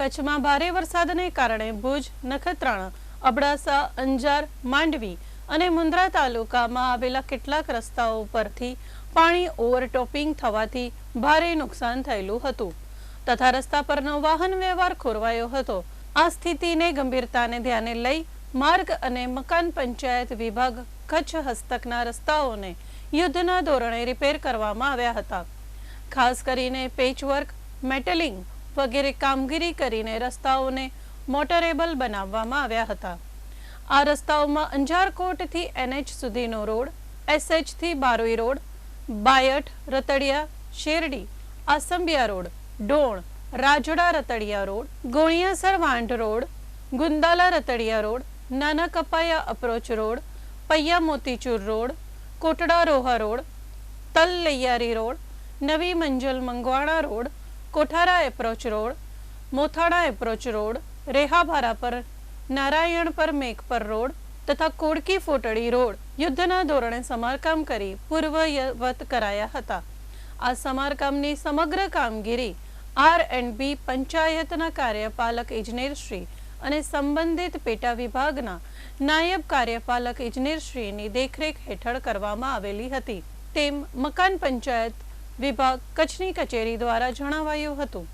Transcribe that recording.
કચ્છમાં ભારે વરસાદને કારણે ભુજ, નખત્રાણા, અબડાસા, અંજાર, માંડવી અને મુન્દ્રા તાલુકામાં આવેલા કેટલાક રસ્તાઓ પરથી પાણી ઓવરટોપિંગ થવાથી ભારે નુકસાન થયેલું હતું તથા રસ્તા પરનો વાહન વ્યવહાર ખોરવાયો હતો. આ સ્થિતિને ગંભીરતાને ધ્યાને લઈ માર્ગ અને મકાન પંચાયત વિભાગ કચ્છ હસ્તકના રસ્તાઓને યુદ્ધના ધોરણે રિપેર કરવામાં આવ્યા હતા. ખાસ કરીને પેચવર્ક, મેટલિંગ વગેરે કામગીરી કરીને રસ્તાઓને મોટરેબલ બનાવવામાં આવ્યા હતા. આ રસ્તાઓમાં અંજારકોટથી એનએચ સુધીનો road, એસએચથી Baroi road, Bayat, Ratadiya, Sherdi, Asambiya road, Don, Rajda Ratadiya road, Goniyasar Vandh road, Gundala Ratadiya road Nana Kapaya approach road Paiya Motichur road Kotda Roha road Tal Laiyari road, Navi Manjal Mangvana road Kothara approach road Mothada approach road, Rehabhara પર, નારાયણ પર Meghpar road તથા Kodki ફોટડી road યુદ્ધના ધોરણે સમારકામ કરી પૂર્વવત કરાયા હતા. આ સમારકામની સમગ્ર કામગીરી આર એન્ડ બી પંચાયતના કાર્યપાલક ઇજનેરશ્રી અને સંબંધિત પેટા વિભાગના નાયબ કાર્યપાલક ઇજનેરશ્રીની દેખરેખ હેઠળ કરવામાં આવેલી હતી. તેમ મકાન પંચાયત વિભાગ કચ્છની કચેરી દ્વારા જણાવાયું હતું.